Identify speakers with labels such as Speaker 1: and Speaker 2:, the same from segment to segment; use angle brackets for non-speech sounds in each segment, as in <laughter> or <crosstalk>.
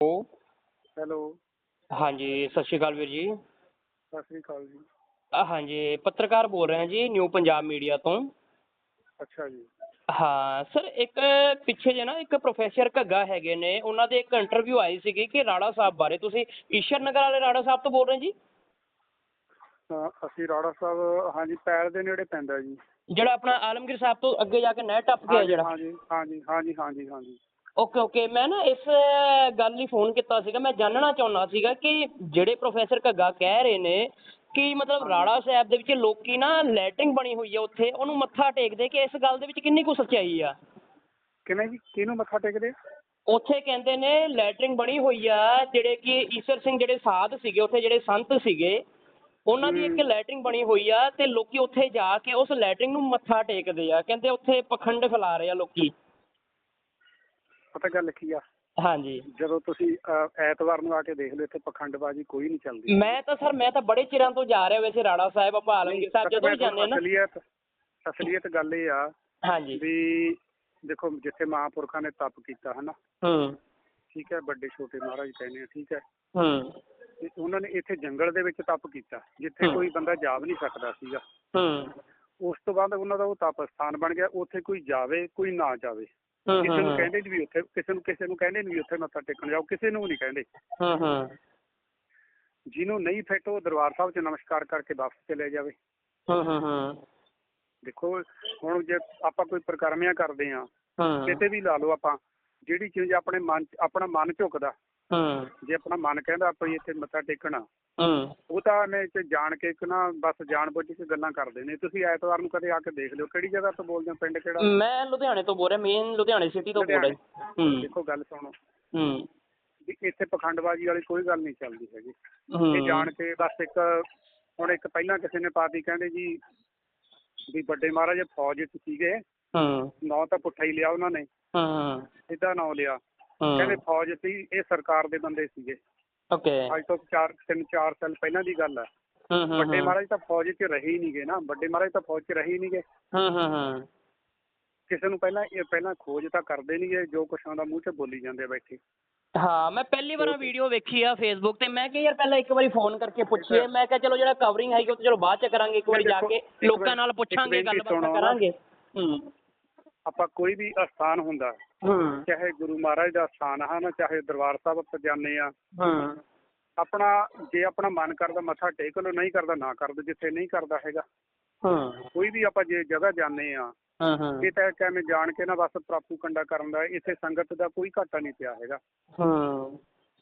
Speaker 1: Hello.
Speaker 2: Hello
Speaker 1: ਹਾਂਜੀ ਸਤਿ ਸ਼੍ਰੀ ਅਕਾਲ ਵੀਰ ਜੀ।
Speaker 2: ਸਤਿ ਸ੍ਰੀ ਅਕਾਲ ਜੀ।
Speaker 1: ਅ, ਹਾਂਜੀ ਪੱਤਰਕਾਰ ਬੋਲ ਰਹੇ ਹਾਂ ਜੀ ਨਿਊ ਪੰਜਾਬ ਮੀਡੀਆ ਤੋਂ।
Speaker 2: ਅੱਛਾ ਜੀ।
Speaker 1: ਹਾਂ ਸਰ ਇੱਕ ਪਿੱਛੇ ਜੇ ਨਾ ਇੱਕ ਪ੍ਰੋਫੈਸਰ ਘੱਗਾ ਹੈਗੇ ਨੇ ਉਹਨਾਂ ਦੇ ਇੱਕ ਇੰਟਰਵਿਊ ਆਈ ਸੀਗੀ ਕਿ ਰਾੜਾ ਸਾਹਿਬ ਬਾਰੇ। ਤੁਸੀਂ ਈਸ਼ਰ ਨਗਰ ਵਾਲੇ ਰਾੜਾ ਸਾਹਿਬ ਤੋਂ ਬੋਲ ਰਹੇ ਜੀ?
Speaker 2: ਤਾਂ ਅਸੀਂ ਰਾੜਾ ਸਾਹਿਬ ਹਾਂਜੀ ਪੈਰ ਦੇ ਨੇੜੇ ਪੈਂਦਾ ਜੀ।
Speaker 1: ਜਿਹੜਾ ਆਪਣਾ ਆਲਮਗੀਰ ਸਾਹਿਬ ਤੋਂ ਅੱਗੇ ਜਾ ਕੇ ਨਹਿਰ ਟੱਪ ਗਿਆ ਜਿਹੜਾ।
Speaker 2: ਹਾਂਜੀ ਹਾਂਜੀ ਹਾਂਜੀ ਹਾਂਜੀ ਹਾਂਜੀ।
Speaker 1: ਓਕੇ ਓਕੇ ਮੈਂ ਨਾ ਇਸ ਗੱਲ ਲਈ ਫੋਨ ਕੀਤਾ ਸੀਗਾ। ਮੈਂ ਜਾਣਨਾ ਚਾਹੁੰਦਾ ਸੀਗਾ ਕਿ ਜਿਹੜੇ ਪ੍ਰੋਫੈਸਰ ਘੱਗਾ ਕਹਿ ਰਹੇ ਨੇ ਕਿ ਮਤਲਬ ਰਾੜਾ ਸਾਹਿਬ ਦੇ ਵਿੱਚ ਲੋਕੀ ਨਾ ਲੈਟਰਿੰਗ ਬਣੀ ਹੋਈ ਆ ਉੱਥੇ ਉਹਨੂੰ ਮੱਥਾ ਟੇਕਦੇ ਕਿ ਇਸ ਗੱਲ ਦੇ ਵਿੱਚ ਕਿੰਨੀ ਕੁ ਸੱਚਾਈ ਆ?
Speaker 2: ਕਿਵੇਂ ਜੀ? ਕਿਹਨੂੰ ਮੱਥਾ ਟੇਕਦੇ ਆ?
Speaker 1: ਉੱਥੇ ਕਹਿੰਦੇ ਨੇ ਲੈਟਰਿੰਗ ਬਣੀ ਹੋਈ ਆ ਜਿਹੜੇ ਕਿ ਈਸ਼ਰ ਸਿੰਘ ਜਿਹੜੇ ਸਾਧ ਸੀਗੇ ਉੱਥੇ ਜਿਹੜੇ ਸੰਤ ਸੀਗੇ ਉਹਨਾਂ ਦੀ ਇੱਕ। ਲੈਟਰਿੰਗ ਬਣੀ ਹੋਈ ਆ ਤੇ ਲੋਕੀ ਉੱਥੇ ਜਾ ਕੇ ਉਸ ਲੈਟਰਿੰਗ ਨੂੰ ਮੱਥਾ ਟੇਕਦੇ ਆ। ਕਹਿੰਦੇ ਉੱਥੇ ਪਖੰਡ ਫੈਲਾ ਰਹੇ ਆ ਲੋਕੀ।
Speaker 2: ਪਤਾ ਗੱਲ ਕੀ ਆ?
Speaker 1: ਹਾਂਜੀ।
Speaker 2: ਜਦੋਂ ਤੁਸੀਂ ਐਤਵਾਰ ਨੂੰ ਆ ਕੇ ਦੇਖ ਲਓ ਇੱਥੇ ਪਖੰਡਬਾਜ਼ੀ ਕੋਈ ਨਹੀਂ ਚੱਲਦੀ।
Speaker 1: ਮੈਂ ਤਾਂ ਸਰ ਮੈਂ ਤਾਂ ਬੜੇ ਚਿਰਾਂ ਤੋਂ ਜਾ ਰਿਹਾ ਵੈਸੇ ਰਾੜਾ ਸਾਹਿਬ ਆਪਾਂ ਆਲਮਗੀਰ ਸਾਹਿਬ ਜਦੋਂ ਵੀ ਜਾਂਦੇ ਨਾ।
Speaker 2: ਅਸਲੀਅਤ ਅਸਲੀਅਤ ਗੱਲ ਇਹ ਆ
Speaker 1: ਹਾਂਜੀ।
Speaker 2: ਵੀ ਦੇਖੋ ਜਿੱਥੇ ਮਹਾਂਪੁਰਖਾਂ ਨੇ ਤਪ ਕੀਤਾ ਹਨਾ?
Speaker 1: ਹੂੰ।
Speaker 2: ਠੀਕ ਹੈ ਵੱਡੇ ਛੋਟੇ ਮਹਾਰਾਜ ਕਹਿੰਦੇ ਆ ਠੀਕ ਹੈ?
Speaker 1: ਹੂੰ।
Speaker 2: ਤੇ ਉਹਨਾਂ ਨੇ ਇੱਥੇ ਜੰਗਲ ਦੇ ਵਿੱਚ ਤਪ ਕੀਤਾ ਜਿੱਥੇ
Speaker 1: ਹਮ।
Speaker 2: ਕੋਈ ਬੰਦਾ ਜਾ ਵੀ ਨਹੀਂ ਸਕਦਾ ਸੀਗਾ।
Speaker 1: ਹੂੰ।
Speaker 2: ਉਸ ਤੋਂ ਬਾਅਦ ਉਹਨਾਂ ਦਾ ਉਹ ਤਪ ਸਥਾਨ ਬਣ ਗਿਆ ਉੱਥੇ ਕੋਈ ਜਾਵੇ ਕੋਈ ਨਾ ਜਾਵੇ। ਕਿਸੇ ਨੂੰ ਕਹਿੰਦੇ ਨੀ ਵੀ ਉੱਥੇ ਕਿਸੇ ਨੂੰ ਕਿਸੇ ਨੂੰ ਕਹਿੰਦੇ ਨੀ ਵੀ ਉੱਥੇ ਮੱਥਾ ਟੇਕਣ ਜਾਓ ਕਿਸੇ ਨੂੰ ਨਹੀਂ ਕਹਿੰਦੇ।
Speaker 1: ਹੂੰ ਹੂੰ।
Speaker 2: ਜਿਹਨੂੰ ਨਹੀਂ ਫਿੱਟ ਉਹ ਦਰਬਾਰ ਸਾਹਿਬ 'ਚ ਨਮਸਕਾਰ ਕਰਕੇ ਵਾਪਸ ਚਲੇ ਜਾਵੇ।
Speaker 1: ਹੂੰ ਹੂੰ ਹੂੰ।
Speaker 2: ਦੇਖੋ ਹੁਣ ਜੇ ਆਪਾਂ ਕੋਈ ਪ੍ਰਕਰਮਿਆਂ ਕਰਦੇ ਆ
Speaker 1: ਹੂੰ।
Speaker 2: ਕਿਤੇ ਵੀ ਲਾ ਲਓ ਆਪਾਂ ਜਿਹੜੀ ਚੀਜ਼ ਆਪਣੇ ਮਨ ਆਪਣਾ ਮਨ ਝੁਕਦਾ ਜੇ ਆਪਣਾ ਮਨ ਕਹਿੰਦਾ ਆਪਾਂ ਇੱਥੇ ਮੱਥਾ ਟੇਕਣਾ
Speaker 1: ਹੂੰ।
Speaker 2: ਉਹ ਤਾਂ ਨੇ ਚ ਜਾਣ ਕੇ ਇੱਕ ਨਾ ਬਸ ਜਾਣ ਬੁੱਝ ਕੇ ਗੱਲਾਂ ਕਰਦੇ ਨੇ। ਤੁਸੀਂ ਐਤਵਾਰ ਨੂੰ ਕਦੇ ਆ ਕੇ ਦੇਖ ਲਿਓ ਕਿਹੜੀ ਜਗ੍ਹਾ ਤੋਂ ਬੋਲਦੇ ਹੋ ਪਿੰਡ ਕਿਹੜਾ?
Speaker 1: ਮੈਂ ਲੁਧਿਆਣੇ ਤੋਂ ਬੋਲ ਰਿਹਾ ਮੇਨ ਲੁਧਿਆਣੇ ਸਿਟੀ ਤੋਂ ਬੋਲ ਰਿਹਾ। ਹੂੰ।
Speaker 2: ਦੇਖੋ ਗੱਲ ਸੁਣੋ।
Speaker 1: ਹੂੰ।
Speaker 2: ਵੀ ਇੱਥੇ ਪਖੰਡਬਾਜ਼ੀ ਵਾਲੀ ਕੋਈ ਗੱਲ ਨਹੀਂ ਚੱਲਦੀ ਹੈਗੀ। ਇਹ ਜਾਣ ਕੇ ਬਸ ਇੱਕ ਹੁਣ ਇੱਕ ਪਹਿਲਾਂ ਕਿਸੇ ਨੇ ਪਾਤੀ ਕਹਿੰਦੇ ਜੀ ਵੀ ਵੱਡੇ ਮਹਾਰਾਜ ਫੌਜ 'ਚ ਸੀਗੇ।
Speaker 1: ਹੂੰ।
Speaker 2: ਨਾਂ ਤਾਂ ਪੁੱਠਾ ਹੀ ਲਿਆ ਉਹਨਾਂ ਨੇ।
Speaker 1: ਹੂੰ।
Speaker 2: ਸਿੱਧਾ ਨਾਂ ਲਿਆ। ਕਹਿੰਦੇ ਫੌਜ ਸੀ ਇਹ ਸਰਕਾਰ ਦੇ ਬੰਦੇ ਸੀਗੇ।
Speaker 1: ਓਕੇ।
Speaker 2: ਅੱਜ ਤੋਂ 4 3 4 ਸਾਲ ਪਹਿਲਾਂ ਦੀ ਗੱਲ ਹੈ ਵੱਡੇ ਮਹਾਰਾਜ ਤਾਂ ਫੌਜ 'ਚ ਰਹੇ ਹੀ ਨਹੀਂਗੇ ਨਾ। ਵੱਡੇ ਮਹਾਰਾਜ ਤਾਂ ਫੌਜ 'ਚ ਰਹੇ ਹੀ ਨਹੀਂਗੇ।
Speaker 1: ਹੂੰ ਹੂੰ ਹੂੰ।
Speaker 2: ਕਿਸੇ ਨੂੰ ਪਹਿਲਾਂ ਇਹ ਪਹਿਲਾਂ ਖੋਜ ਤਾਂ ਕਰਦੇ ਨਹੀਂਗੇ ਜੋ ਕੁਛ ਆਉਂਦਾ ਮੂੰਹ 'ਚ ਬੋਲੀ ਜਾਂਦੇ ਬੈਠੇ।
Speaker 1: ਹਾਂ ਮੈਂ ਪਹਿਲੀ ਵਾਰ ਵੀਡੀਓ ਵੇਖੀ ਆ ਫੇਸਬੁੱਕ ਤੇ। ਮੈਂ ਕਿਹਾ ਯਾਰ ਪਹਿਲਾਂ ਇੱਕ ਵਾਰੀ ਫੋਨ ਕਰਕੇ ਪੁੱਛੀਏ। ਮੈਂ ਕਿਹਾ ਚਲੋ ਜਿਹੜਾ ਕਵਰਿੰਗ ਹੈਗੀ ਉਹ ਤਾਂ ਚਲੋ ਬਾਅਦ ਚ ਕਰਾਂਗੇ। ਇੱਕ ਵਾਰੀ ਜਾ ਕੇ ਲੋਕਾਂ ਨਾਲ ਪੁੱਛਾਂਗੇ ਗੱਲਬਾਤ। ਕਰਾਂਗੇ। ਹੂੰ।
Speaker 2: ਆਪਾਂ ਕੋਈ ਵੀ ਅਸਥਾਨ ਹੁੰਦਾ
Speaker 1: ਹੂੰ।
Speaker 2: ਚਾਹੇ ਗੁਰੂ ਮਹਾਰਾਜ ਦਾ ਅਸਥਾਨ ਹਨ ਚਾਹੇ ਦਰਬਾਰ ਸਾਹਿਬ ਆਪਾਂ ਜਾਂਦੇ ਆ
Speaker 1: ਹੂੰ।
Speaker 2: ਆਪਣਾ ਜੇ ਆਪਣਾ ਮਨ ਕਰਦਾ ਮੱਥਾ ਟੇਕ ਲਓ ਨਹੀਂ ਕਰਦਾ ਨਾ ਕਰ ਦਿਓ ਜਿੱਥੇ ਨਹੀਂ ਕਰਦਾ ਹੈਗਾ।
Speaker 1: ਹੂੰ।
Speaker 2: ਕੋਈ ਵੀ ਆਪਾਂ ਜੇ ਜਗ੍ਹਾ ਜਾਂਦੇ ਆ
Speaker 1: ਹੂੰ ਹੂੰ।
Speaker 2: ਇਹ ਤਾਂ ਕਿਵੇਂ ਜਾਣ ਕੇ ਨਾ ਬਸ ਪ੍ਰਾਪੂ ਕੰਡਾ ਕਰਨ ਦਾ ਇੱਥੇ ਸੰਗਤ ਦਾ ਕੋਈ ਘਾਟਾ ਨਹੀਂ ਪਿਆ ਹੈਗਾ।
Speaker 1: ਹੂੰ।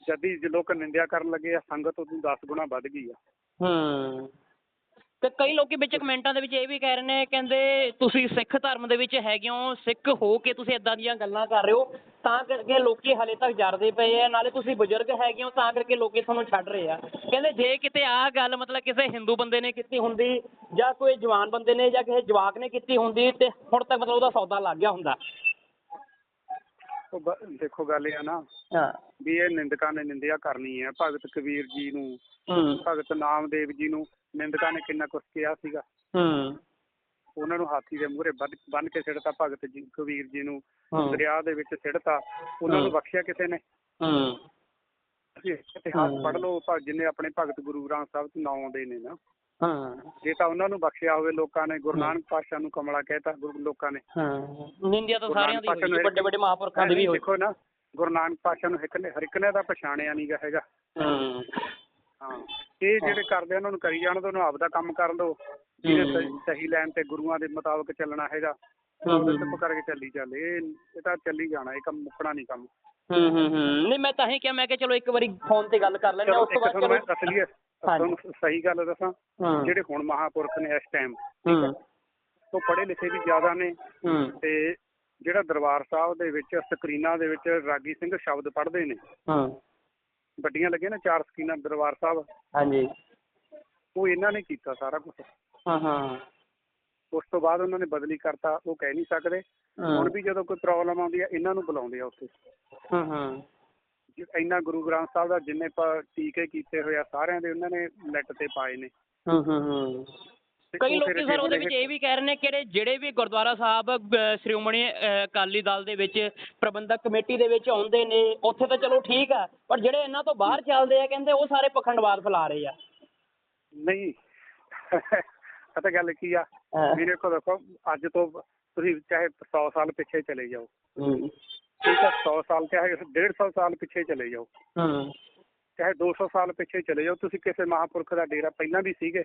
Speaker 2: ਜਦੀ ਜੇ ਲੋਕ ਨਿੰਦਿਆ ਕਰਨ ਲੱਗੇ ਆ ਸੰਗਤ ਉਹਨੂੰ 10 ਗੁਣਾ ਵੱਧ ਗਈ ਆ।
Speaker 1: ਹੂੰ। ਤੇ ਕਈ ਲੋਕੀ ਵਿੱਚ ਕਮੈਂਟਾਂ ਦੇ ਵਿੱਚ ਇਹ ਵੀ ਕਹਿ ਰਹੇ ਨੇ ਕਹਿੰਦੇ ਤੁਸੀਂ ਸਿੱਖ ਧਰਮ ਦੇ ਵਿੱਚ ਹੈਗੇ ਹੋ ਸਿੱਖ ਹੋ ਕੇ ਤੁਸੀਂ ਇਦਾਂ ਦੀਆਂ ਗੱਲਾਂ ਕਰ ਰਹੇ ਹੋ ਤਾਂ ਕਰਕੇ ਲੋਕੀ ਹਲੇ ਤੱਕ ਜਰਦੇ ਪਏ ਆ ਨਾਲੇ ਤੁਸੀਂ ਬਜ਼ੁਰਗ ਹੈਗੇ ਹੋ ਤਾਂ ਕਰਕੇ ਲੋਕੀ ਤੁਹਾਨੂੰ ਛੱਡ ਰਹੇ ਆ। ਕਹਿੰਦੇ ਜੇ ਕਿਤੇ ਆਹ ਗੱਲ ਮਤਲਬ ਕਿਸੇ ਹਿੰਦੂ ਬੰਦੇ ਨੇ ਕੀਤੀ ਹੁੰਦੀ ਜਾਂ ਕੋਈ ਜਵਾਨ ਬੰਦੇ ਨੇ ਜਾਂ ਕਿਸੇ ਜਵਾਕ ਨੇ ਕੀਤੀ ਹੁੰਦੀ ਤੇ ਹੁਣ ਤੱਕ ਮਤਲਬ ਉਹਦਾ ਸੌਦਾ ਲੱਗ ਗਿਆ ਹੁੰਦਾ।
Speaker 2: ਦੇਖੋ ਗੱਲ ਇਹ ਆ ਨਾ
Speaker 1: ਹਾਂ।
Speaker 2: ਵੀ ਇਹ ਨਿੰਦਕਾਂ ਨੇ ਨਿੰਦਿਆ ਕਰਨੀ ਹੈ ਭਗਤ ਕਬੀਰ ਜੀ ਨੂੰ ਭਗਤ ਨਾਮਦੇਵ ਜੀ ਨੂੰ। ਨਿੰਦਕਾਂ ਨੇ ਕਿੰਨਾ ਕੁਛ ਕਿਹਾ ਸੀਗਾ।
Speaker 1: ਹੂੰ।
Speaker 2: ਉਹਨਾਂ ਨੂੰ ਹਾਥੀ ਦੇ ਮੂਹਰੇ ਬੰਨ ਕੇ ਸਿੱਟਤਾ ਭਗਤ ਜੀ ਕਬੀਰ ਜੀ ਨੂੰ ਦਰਿਆ ਦੇ ਵਿੱਚ ਸਿੱਟਤਾ ਉਹਨਾਂ ਨੂੰ। ਬਖਸ਼ਿਆ ਕਿਸੇ ਨੇ?
Speaker 1: ਹੂੰ।
Speaker 2: ਇਤਿਹਾਸ। ਪੜ੍ਹ ਲਓ ਭਾ- ਜਿੰਨੇ ਆਪਣੇ ਭਗਤ ਗੁਰੂ ਗ੍ਰੰਥ ਸਾਹਿਬ ਚ ਨਾਂ ਆਉਂਦੇ ਨੇ ਨਾ।
Speaker 1: ਹਾਂ।
Speaker 2: ਜੇ ਤਾਂ ਉਹਨਾਂ ਨੂੰ ਬਖਸ਼ਿਆ ਹੋਵੇ ਲੋਕਾਂ ਨੇ ਗੁਰੂ ਨਾਨਕ ਪਾਤਸ਼ਾਹ ਨੂੰ ਕਮਲਾ ਕਹਿਤਾ ਗੁਰੂ ਲੋਕਾਂ ਨੇ।
Speaker 1: ਹਾਂ। ਨਿੰਦਿਆ ਤਾਂ ਸਾਰਿਆਂ ਦੀ ਹੋਈ ਵੱਡੇ ਵੱਡੇ ਮਹਾਂਪੁਰਖਾਂ ਦੀ ਵੀ ਹੋਈ।
Speaker 2: ਦੇਖੋ ਨਾ ਗੁਰੂ ਨਾਨਕ ਨੂੰ ਇੱਕ ਨੇ ਹਰ ਇੱਕ ਨੇ ਤਾਂ ਪਛਾਣਿਆ ਨਹੀਂਗਾ ਹੈਗਾ।
Speaker 1: ਹੂੰ।
Speaker 2: ਹਾਂ। ਇਹ ਜਿਹੜੇ ਕਰਦੇ ਉਹਨਾਂ ਨੂੰ ਕਰੀ ਜਾਣ ਦੋ ਉਹਨੂੰ ਆਪਦਾ ਕੰਮ ਕਰਨ ਦੋ। ਸਹੀ- ਲਾਈਨ ਤੇ ਗੁਰੂਆਂ ਦੇ ਮੁਤਾਬਕ ਚੱਲਣਾ ਹੈਗਾ। ਚੁੱਪ ਕਰਕੇ ਚੱਲੀ ਚੱਲ। ਇਹ ਇਹ ਤਾਂ ਚੱਲੀ ਜਾਣਾ ਇਹ ਕੰਮ ਮੁੱਕਣਾ ਨਹੀਂ ਕੰਮ।
Speaker 1: ਹੂੰ ਹੂੰ ਹੂੰ। ਨਹੀਂ ਮੈਂ ਤਾਂ ਹੀ ਕਿਹਾ ਮੈਂ ਕਿਹਾ ਚਲੋ ਇੱਕ ਵਾਰੀ ਫੋਨ ਤੇ ਗੱਲ ਕਰ ਲੈਂਦੇ ਉਸ ਤੋਂ ਬਾਅਦ ਚਲੋ। ਹਾਂਜੀ।
Speaker 2: ਤੁਹਾਨੂੰ ਸਹੀ ਗੱਲ ਦੱਸਾਂ। ਜਿਹੜੇ ਹੁਣ ਮਹਾਪੁਰਖ ਨੇ ਇਸ ਟਾਈਮ
Speaker 1: ਹੂੰ।
Speaker 2: ਉਹ ਪੜ੍ਹੇ ਲਿਖੇ ਵੀ ਜ਼ਿਆਦਾ ਨੇ।
Speaker 1: ਹੂੰ।
Speaker 2: ਤੇ ਜਿਹੜਾ ਦਰਬਾਰ ਸਾਹਿਬ ਦੇ ਵਿੱਚ ਸਕਰੀਨਾਂ ਦੇ ਵਿੱਚ ਰਾਗੀ ਸਿੰਘ ਸ਼ਬਦ ਪੜ੍ਹਦੇ ਨੇ।
Speaker 1: ਹੂੰ।
Speaker 2: ਵੱਡੀਆਂ ਲੱਗੀਆਂ ਨਾ ਚਾਰ ਸਕਰੀਨਾਂ ਦਰਬਾਰ ਸਾਹਿਬ।
Speaker 1: ਹਾਂਜੀ।
Speaker 2: ਉਹ ਇਹਨਾਂ ਨੇ ਕੀਤਾ ਸਾਰਾ ਕੁਝ
Speaker 1: ਹਾਂ ਹਾਂ।
Speaker 2: ਉਸ ਤੋਂ ਬਾਅਦ ਉਹਨਾਂ ਨੇ ਬਦਲੀ ਕਰਤਾ ਉਹ ਕਹਿ ਨਹੀਂ ਸਕਦੇ। ਹੁਣ ਵੀ ਜਦੋਂ ਕੋਈ ਪ੍ਰੋਬਲਮ ਆਉਂਦੀ ਹੈ ਇਹਨਾਂ ਨੂੰ ਬੁਲਾਉਂਦੇ ਆ ਉੱਥੇ।
Speaker 1: ਹੂੰ ਹੂੰ।
Speaker 2: ਇੰਨਾ ਗੁਰੂ ਗ੍ਰੰਥ ਸਾਹਿਬ ਦਾ ਜਿੰਨੇ ਟੀਕੇ ਕੀਤੇ ਹੋਏ ਆ ਸਾਰਿਆਂ ਦੇ ਉਹਨਾਂ ਨੇ ਨੈਟ ਤੇ ਪਾਏ ਨੇ।
Speaker 1: ਹੂੰ ਹੂੰ ਹੂੰ। ਕਈ ਲੋਕੀ ਸਰ ਉਹਦੇ ਵਿੱਚ
Speaker 2: ਇਹ-
Speaker 1: ਵੀ ਕਹਿ ਰਹੇ ਨੇ ਕਿ ਜਿਹੜੇ ਵੀ ਗੁਰਦੁਆਰਾ ਸਾਹਿਬ ਸ਼੍ਰੋਮਣੀ ਅਕਾਲੀ ਦਲ ਦੇ ਵਿੱਚ ਪ੍ਰਬੰਧਕ ਕਮੇਟੀ ਦੇ ਵਿੱਚ ਆਉਂਦੇ ਨੇ ਉੱਥੇ ਤਾਂ ਚਲੋ ਠੀਕ ਆ ਪਰ ਜਿਹੜੇ ਇਹਨਾਂ ਤੋਂ ਬਾਹਰ ਚੱਲਦੇ ਆ ਕਹਿੰਦੇ ਉਹ ਸਾਰੇ ਪਖੰਡਵਾਦ ਫੈਲਾ ਰਹੇ ਆ।
Speaker 2: ਨਹੀਂ <laughs> ਪਤਾ ਗੱਲ ਕੀ ਆ। ਮੇਰੇ ਕੋਲ ਦੇਖੋ ਅੱਜ ਤੋਂ ਤੁਸੀਂ ਚਾਹੇ 100 ਸਾਲ ਪਿੱਛੇ ਚਲੇ ਜਾਓ। ਠੀਕ ਹੈ 100 ਸਾਲ ਚਾਹੇ 150 ਸਾਲ ਪਿੱਛੇ ਚਲੇ ਜਾਓ।
Speaker 1: ਹੂੰ।
Speaker 2: ਚਾਹੇ 200 ਸਾਲ ਪਿੱਛੇ ਚਲੇ ਜਾਓ ਤੁਸੀਂ ਕਿਸੇ ਮਹਾਪੁਰਖ ਦਾ ਡੇਰਾ ਪਹਿਲਾਂ ਵੀ ਸੀਗੇ?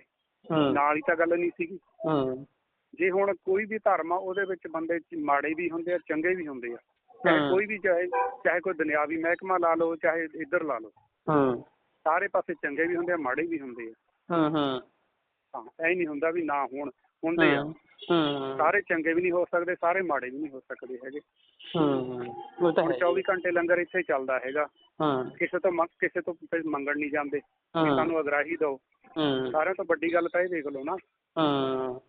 Speaker 2: ਨਾਲ ਹੀ ਤਾਂ ਗੱਲ ਨਹੀਂ ਸੀਗੀ।
Speaker 1: ਹੂੰ।
Speaker 2: ਜੇ ਹੁਣ ਕੋਈ ਵੀ ਧਰਮ ਆ ਉਹਦੇ ਵਿੱਚ ਬੰਦੇ ਮਾੜੇ ਵੀ ਹੁੰਦੇ ਆ ਚੰਗੇ ਵੀ ਹੁੰਦੇ ਆ। ਚਾਹੇ। ਕੋਈ ਵੀ ਚਾਹੇ ਚਾਹੇ ਕੋਈ ਦੁਨਿਆਵੀ ਮਹਿਕਮਾ ਲਾ ਲਓ ਚਾਹੇ ਇੱਧਰ ਲਾ ਲਓ।
Speaker 1: ਹੂੰ।
Speaker 2: ਸਾਰੇ ਪਾਸੇ ਚੰਗੇ ਵੀ ਹੁੰਦੇ ਆ ਮਾੜੇ ਵੀ ਹੁੰਦੇ ਆ।
Speaker 1: ਹੂੰ ਹੂੰ।
Speaker 2: ਹਾਂ ਐ ਨਹੀਂ ਹੁੰਦਾ ਵੀ ਨਾ ਹੋਣ ਹੁੰਦੇ ਆ।
Speaker 1: ਹੂੰ
Speaker 2: ਸਾਰੇ ਚੰਗੇ ਵੀ ਨਹੀਂ ਹੋ ਸਕਦੇ ਸਾਰੇ ਮਾੜੇ ਵੀ ਨਹੀਂ ਹੋ ਸਕਦੇ ਹੈਗੇ।
Speaker 1: ਹੂੰ ਉਹ ਤਾਂ
Speaker 2: ਹੁਣ
Speaker 1: ਹੈ
Speaker 2: 24 ਘੰਟੇ ਲੰਗਰ ਇੱਥੇ ਚੱਲਦਾ ਹੈਗਾ।
Speaker 1: ਹਾਂ।
Speaker 2: ਕਿਸੇ ਤੋਂ ਮੰਗ- ਕਿਸੇ ਤੋਂ ਫਿਰ ਮੰਗਣ ਨਹੀਂ ਜਾਂਦੇ। ਸਾਨੂੰ ਅਗਰਾਹੀ ਦਿਓ।
Speaker 1: ਹੂੰ।
Speaker 2: ਸਾਰਿਆਂ ਤੋਂ ਵੱਡੀ ਗੱਲ ਤਾਂ ਇਹ ਦੇਖ ਲਓ ਨਾ।
Speaker 1: ਹਾਂ।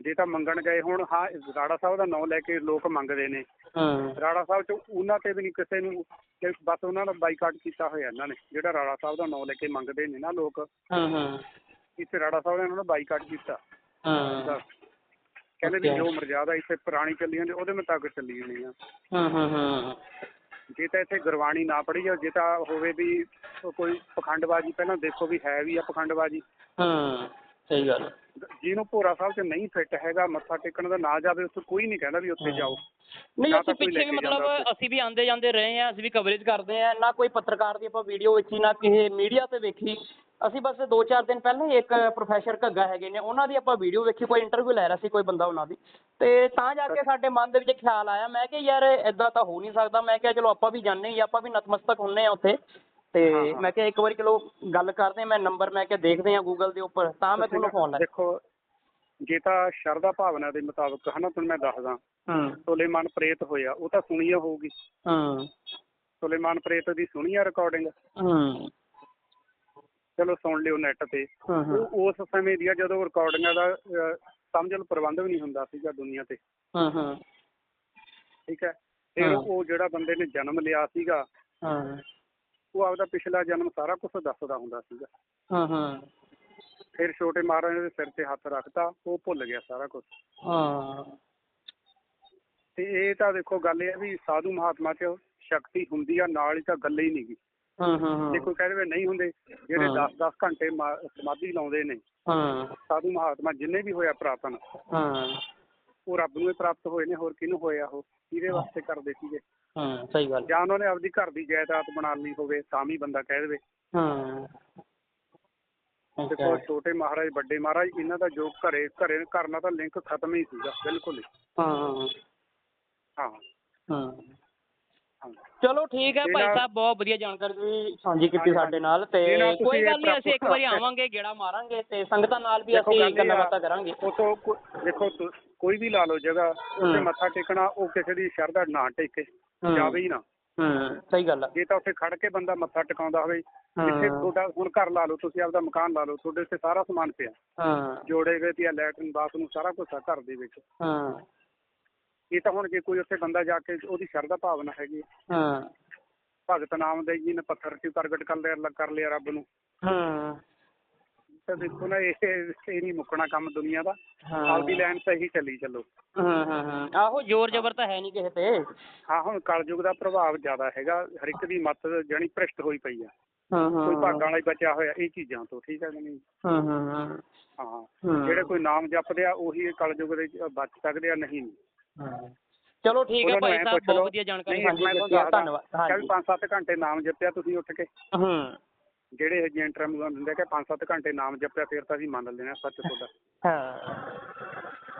Speaker 2: ਜੇ ਤਾਂ ਮੰਗਣ ਗਏ ਹੁਣ ਹਾਂ ਰਾੜਾ ਸਾਹਿਬ ਦਾ ਨਾਂ ਲੈ ਕੇ ਲੋਕ ਮੰਗਦੇ ਨੇ।
Speaker 1: ਹਾਂ।
Speaker 2: ਰਾੜਾ ਸਾਹਿਬ ਚ ਉਹਨਾਂ ਤੇ ਵੀ ਨਹੀਂ ਕਿਸੇ ਨੂੰ ਬਸ ਉਹਨਾਂ ਦਾ ਬਾਈਕਾਟ ਕੀਤਾ ਹੋਇਆ ਇਹਨਾਂ ਨੇ। ਜਿਹੜਾ ਰਾੜਾ ਸਾਹਿਬ ਦਾ ਨਾਂ ਲੈ ਕੇ ਮੰਗਦੇ ਨੇ ਨਾ ਲੋਕ।
Speaker 1: ਹਾਂ ਹਾਂ।
Speaker 2: ਇੱਥੇ ਰਾੜਾ ਸਾਹਿਬ ਨੇ ਉਹਨਾਂ ਨੂੰ ਬਾਈਕਾਟ ਕੀਤਾ।
Speaker 1: ਹਾਂ।
Speaker 2: ਕਹਿੰਦੇ ਵੀ. ਜੋ ਮਰਜ਼ਾਦਾ ਇੱਥੇ ਪੁਰਾਣੀ ਚੱਲੀਆਂ ਨੇ ਉਹਦੇ ਮੁਤਾਬਕ ਚੱਲੀ ਜਾਣੀ ਆ
Speaker 1: ਹਾਂ ਹਾਂ ਹਾਂ।
Speaker 2: ਜੇ ਤਾਂ ਇੱਥੇ ਗੁਰਬਾਣੀ ਨਾ ਪੜ੍ਹੀ ਜਾਓ ਜੇ ਤਾਂ ਹੋਵੇ ਵੀ ਕੋਈ ਪਖੰਡਬਾਜ਼ੀ ਪਹਿਲਾਂ ਦੇਖੋ ਵੀ ਹੈ ਵੀ ਆ ਪਖੰਡਬਾਜ਼ੀ।
Speaker 1: ਹਾਂ ਸਹੀ ਗੱਲ
Speaker 2: ਜਿਹਨੂੰ ਭੋਰਾ ਸਾਹਿਬ 'ਚ ਨਹੀਂ ਫਿੱਟ ਹੈਗਾ ਮੱਥਾ ਟੇਕਣ ਦਾ ਨਾ ਜਾਵੇ ਉੱਥੇ ਕੋਈ ਨਹੀਂ ਕਹਿੰਦਾ ਵੀ ਉੱਥੇ ਜਾਓ।
Speaker 1: ਨਹੀਂ ਅਸੀਂ
Speaker 2: ਤਾਂ
Speaker 1: ਪਿੱਛੇ ਵੀ ਮਤਲਬ। ਅਸੀਂ ਵੀ ਆਂਦੇ ਜਾਂਦੇ ਰਹੇ ਆ ਅਸੀਂ ਵੀ ਕਵਰੇਜ ਕਰਦੇ ਆ ਨਾ ਕੋਈ ਪੱਤਰਕਾਰ ਦੀ ਆਪਾਂ ਵੀਡੀਓ ਵੇਖੀ ਨਾ ਕਿਸੇ ਮੀਡੀਆ ਤੇ ਵੇਖੀ। ਅਸੀਂ ਬਸ 2-4 ਦਿਨ ਪਹਿਲਾਂ ਹੀ ਇੱਕ ਪ੍ਰੋਫੈਸਰ ਘੱਗਾ ਹੈਗੇ ਨੇ ਉਹਨਾਂ ਦੀ ਆਪਾਂ ਵੀਡੀਓ ਵੇਖੀ ਕੋਈ ਇੰਟਰਵਿਊ ਲੈ ਰਿਹਾ ਸੀ ਕੋਈ ਬੰਦਾ ਉਹਨਾਂ ਦੀ। ਤੇ ਤਾਂ ਜਾ ਕੇ ਸਾਡੇ ਮਨ ਦੇ ਵਿੱਚ ਖਿਆਲ ਆਇਆ ਮੈਂ ਕਿ ਯਾਰ ਇਦਾਂ ਤਾਂ ਹੋ ਨਹੀਂ ਸਕਦਾ ਮੈਂ ਕਿਹਾ ਚਲੋ ਆਪਾਂ ਵੀ ਜਾਣਦੇ ਹੀ ਆਪਾਂ ਵੀ ਨਤਮਸਤਕ ਹੁੰਨੇ ਆ ਉੱਥੇ। ਤੇ। ਮੈਂ ਕਿਹਾ ਇੱਕ ਵਾਰੀ ਚਲੋ ਗੱਲ ਕਰਦੇ ਮੈਂ ਨੰਬਰ ਮੈਂ ਕਿਹਾ ਦੇਖਦੇ ਆ ਗੂਗਲ ਦੇ ਉੱਪਰ ਤਾਂ ਮੈਂ ਤੁਹਾਨੂੰ ਫੋਨ ਲਾਇਆ।
Speaker 2: ਦੇਖੋ ਜੇ ਤਾਂ ਸ਼ਰਧਾ ਭਾਵਨਾ ਦੇ ਮੁਤਾਬਕ ਹਨਾ ਤੁਹਾਨੂੰ ਮੈਂ ਦੱਸਦਾ।
Speaker 1: ਹੂੰ।
Speaker 2: ਸੁਲੇਮਾਨ ਪ੍ਰੇਤ ਹੋਇਆ ਉਹ ਤਾਂ ਸੁਣੀ ਹੋਊਗੀ।
Speaker 1: ਹੂੰ।
Speaker 2: ਸੁਲੇਮਾਨ ਪ੍ਰੇਤ ਦੀ ਸੁਣੀ ਆ ਰਿਕਾਰਡਿੰਗ
Speaker 1: ਹੂੰ।
Speaker 2: ਚਲੋ ਸੁਣ ਲਿਓ ਨੈਟ ਤੇ। ਉਹ ਉਸ ਸਮੇਂ ਦੀ ਆ ਜਦੋਂ ਰਿਕਾਰਡਿੰਗਾਂ ਦਾ ਸਮਝ ਲਓ ਪ੍ਰਬੰਧ ਵੀ ਨਹੀਂ ਹੁੰਦਾ ਸੀਗਾ ਦੁਨੀਆ ਤੇ।
Speaker 1: ਹੂੰ ਹੂੰ।
Speaker 2: ਠੀਕ ਹੈ। ਫਿਰ। ਉਹ ਜਿਹੜਾ ਬੰਦੇ ਨੇ ਜਨਮ ਲਿਆ ਸੀਗਾ
Speaker 1: ਹੂੰ।
Speaker 2: ਉਹ ਆਪਦਾ ਪਿਛਲਾ ਜਨਮ ਸਾਰਾ ਕੁਝ ਦੱਸਦਾ ਹੁੰਦਾ ਸੀਗਾ।
Speaker 1: ਹੂੰ ਹੂੰ।
Speaker 2: ਫਿਰ ਛੋਟੇ ਮਹਾਰਾਜ ਦੇ ਸਿਰ ਤੇ ਹੱਥ ਰੱਖਤਾ ਉਹ ਭੁੱਲ ਗਿਆ ਸਾਰਾ ਕੁਝ
Speaker 1: ਹਾਂ।
Speaker 2: ਤੇ ਇਹ ਤਾਂ ਦੇਖੋ ਗੱਲ ਇਹ ਆ ਵੀ ਸਾਧੂ ਮਹਾਤਮਾ 'ਚ ਸ਼ਕਤੀ ਹੁੰਦੀ ਆ ਨਾਲ ਹੀ ਤਾਂ ਗੱਲ ਹੀ ਨਹੀਂਗੀ
Speaker 1: ਹੂੰ ਹੂੰ
Speaker 2: ਜੇ ਕੋਈ ਕਹਿੰਦੇ ਵੀ ਨਹੀਂ ਹੁੰਦੇ ਜਿਹੜੇ
Speaker 1: ਹਾਂ।
Speaker 2: 10-10 ਘੰਟੇ ਮਾ- ਸਮਾਧੀ ਲਾਉਂਦੇ ਨੇ
Speaker 1: ਹਾਂ।
Speaker 2: ਸਾਧੂ ਮਹਾਤਮਾ ਜਿੰਨੇ ਵੀ ਹੋਇਆ ਪ੍ਰਾਪਨ
Speaker 1: ਹਾਂ।
Speaker 2: ਉਹ ਰੱਬ ਨੂੰ ਹੀ ਪ੍ਰਾਪਤ ਹੋਏ ਨੇ ਹੋਰ ਕਿਹਨੂੰ ਹੋਇਆ ਉਹ? ਕਿਹਦੇ ਵਾਸਤੇ ਕਰਦੇ ਸੀਗੇ?
Speaker 1: ਹਾਂ ਸਹੀ ਗੱਲ।
Speaker 2: ਜਾਂ ਉਹਨਾਂ ਨੇ ਆਪਦੀ ਘਰ ਦੀ ਜਾਇਦਾਦ ਬਣਾ ਲਈ ਹੋਵੇ ਤਾਂ ਵੀ ਬੰਦਾ ਕਹਿ ਦੇਵੇ।
Speaker 1: ਹਾਂ।
Speaker 2: ਦੇਖੋ ਛੋਟੇ ਮਹਾਰਾਜ ਵੱਡੇ ਮਹਾਰਾਜ ਇਹਨਾਂ ਦਾ ਜੋ ਘਰੇ ਘਰੇ ਘਰ ਨਾਲ ਤਾਂ ਲਿੰਕ ਖਤਮ ਹੀ ਸੀਗਾ ਬਿਲਕੁਲ ਹੀ।
Speaker 1: ਹਾਂ।
Speaker 2: ਹਾਂ।
Speaker 1: ਹਾਂ।
Speaker 2: ਹਾਂ।
Speaker 1: ਚਲੋ ਠੀਕ ਹੈ ਭਾਈ ਸਾਹਿਬ ਬਹੁਤ ਵਧੀਆ ਜਾਣਕਾਰੀ ਤੁਸੀਂ ਸਾਂਝੀ ਕੀਤੀ ਸਾਡੇ ਨਾਲ ਤੇ ਕੋਈ ਗੱਲ ਨਹੀਂ ਅਸੀਂ ਇੱਕ ਵਾਰੀ ਆਵਾਂਗੇ ਗੇੜਾ ਮਾਰਾਂਗੇ ਤੇ ਸੰਗਤਾਂ ਨਾਲ ਵੀ ਅਸੀਂ
Speaker 2: ਗੱਲ
Speaker 1: ਬਾਤਾਂ ਕਰਾਂਗੇ।
Speaker 2: ਉਹ ਤੋਂ ਕੋ- ਦੇਖੋ ਕੋਈ ਵੀ ਲਾ ਲਓ ਜਗ੍ਹਾ ਉੱਥੇ। ਮੱਥਾ ਟੇਕਣਾ ਉਹ ਕਿਸੇ ਦੀ ਸ਼ਰਧਾ ਨਾ ਟੇਕੇ। ਜਾਵੇ ਹੀ ਨਾ।
Speaker 1: ਹੂੰ ਸਹੀ ਗੱਲ ਆ।
Speaker 2: ਜੇ ਤਾਂ ਉੱਥੇ ਖੜ ਕੇ ਬੰਦਾ ਮੱਥਾ ਟਿਕਾਉਂਦਾ ਹੋਵੇ ਜਿੱਥੇ। ਤੁਹਾਡਾ ਹੁਣ ਘਰ ਲਾ ਲਓ ਤੁਸੀਂ ਆਪਦਾ ਮਕਾਨ ਲਾ ਲਓ ਤੁਹਾਡੇ ਉੱਤੇ ਸਾਰਾ ਸਮਾਨ ਪਿਆ।
Speaker 1: ਹਾਂ।
Speaker 2: ਜੋੜੇ ਗਏ ਤੇ ਲੈਟਰਨ ਬਾਥਰੂਮ ਸਾਰਾ ਕੁਝ ਆ ਘਰ ਦੇ ਵਿੱਚ।
Speaker 1: ਹਾਂ।
Speaker 2: ਇਹ ਤਾਂ ਹੁਣ ਜੇ ਕੋਈ ਉੱਥੇ ਬੰਦਾ ਜਾ ਕੇ ਉਹਦੀ ਸ਼ਰਧਾ ਭਾਵਨਾ ਹੈਗੀ
Speaker 1: ਹਾਂ।
Speaker 2: ਭਗਤ ਨਾਮਦੇਵ ਜੀ ਨੇ ਪੱਥਰ 'ਚ ਪ੍ਰਗਟ ਕਰ ਲਿਆ ਕਰ ਲਿਆ ਰੱਬ ਨੂੰ।
Speaker 1: ਹਾਂ।
Speaker 2: ਤਾਂ ਦੇਖੋ ਨਾ ਇਹ ਇਹ ਨਹੀਂ ਮੁੱਕਣਾ ਕੰਮ ਦੁਨੀਆ ਦਾ।
Speaker 1: ਹਾਂ।
Speaker 2: ਆਪਦੀ ਲਾਈਨ ਸਹੀ ਚੱਲੀ ਚੱਲੋ।
Speaker 1: ਹਾਂ ਹਾਂ ਹਾਂ। ਆਹੋ ਜ਼ੋਰ ਜ਼ਬਰ ਤਾਂ ਹੈ ਨਹੀਂ ਕਿਸੇ ਤੇ।
Speaker 2: ਹਾਂ ਹੁਣ ਕਲਯੁਗ ਦਾ ਪ੍ਰਭਾਵ ਜ਼ਿਆਦਾ ਹੈਗਾ। ਹਰ ਇੱਕ ਦੀ ਮੱਤ ਜਣੀ ਭ੍ਰਿਸ਼ਟ ਹੋਈ ਪਈ ਆ।
Speaker 1: ਹਾਂ ਹਾਂ
Speaker 2: ਕੋਈ ਭਾਗਾਂ ਵਾਲਾ ਹੀ ਬਚਿਆ ਹੋਇਆ ਇਹ ਚੀਜ਼ਾਂ ਤੋਂ ਠੀਕ ਹੈ ਕਿ ਨਹੀਂ?
Speaker 1: ਹਾਂ ਹਾਂ ਹਾਂ।
Speaker 2: ਹਾਂ।
Speaker 1: ਹਾਂ।
Speaker 2: ਜਿਹੜੇ ਕੋਈ ਨਾਮ ਜਪਦੇ ਆ ਉਹੀ ਕਲਯੁਗ ਦੇ ਬਚ ਸਕਦੇ ਆ ਨਹੀਂ।
Speaker 1: ਹਾਂ। ਚਲੋ ਠੀਕ ਹੈ
Speaker 2: ਉਹਨਾਂ ਨੂੰ
Speaker 1: ਭਾਈ
Speaker 2: ਐਂ
Speaker 1: ਸਾਹਿਬ
Speaker 2: ਪੁੱਛ
Speaker 1: ਬਹੁਤ
Speaker 2: ਲਓ।
Speaker 1: ਵਧੀਆ ਜਾਣਕਾਰੀ
Speaker 2: ਨਹੀਂ, ਮੈਂ ਤੁਹਾਨੂੰ
Speaker 1: ਧੰਨਵਾਦ।
Speaker 2: ਵੀ
Speaker 1: ਹਾਂਜੀ
Speaker 2: ਪੰਜ ਸੱਤ ਘੰਟੇ ਨਾਮ ਜਪਿਆ ਤੁਸੀਂ ਉੱਠ ਕੇ।
Speaker 1: ਹੂੰ।
Speaker 2: ਜਿਹੜੇ ਇਹ ਇੰਟਰਵਿਊ ਦਿੰਦੇ ਕਿ ਪੰਜ ਸੱਤ ਘੰਟੇ ਨਾਮ ਜਪਿਆ ਫਿਰ ਤਾਂ ਅਸੀਂ ਮੰਨ ਲੈਣਾ ਸੱਚ ਤੁਹਾਡਾ।
Speaker 1: ਹਾਂ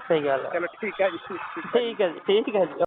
Speaker 1: ਸਹੀ ਗੱਲ ਹੈ
Speaker 2: ਚਲੋ ਠੀਕ ਹੈ ਜੀ।
Speaker 1: ਠੀਕ ਹੈ ਜੀ ਠੀਕ ਹੈ ਜੀ।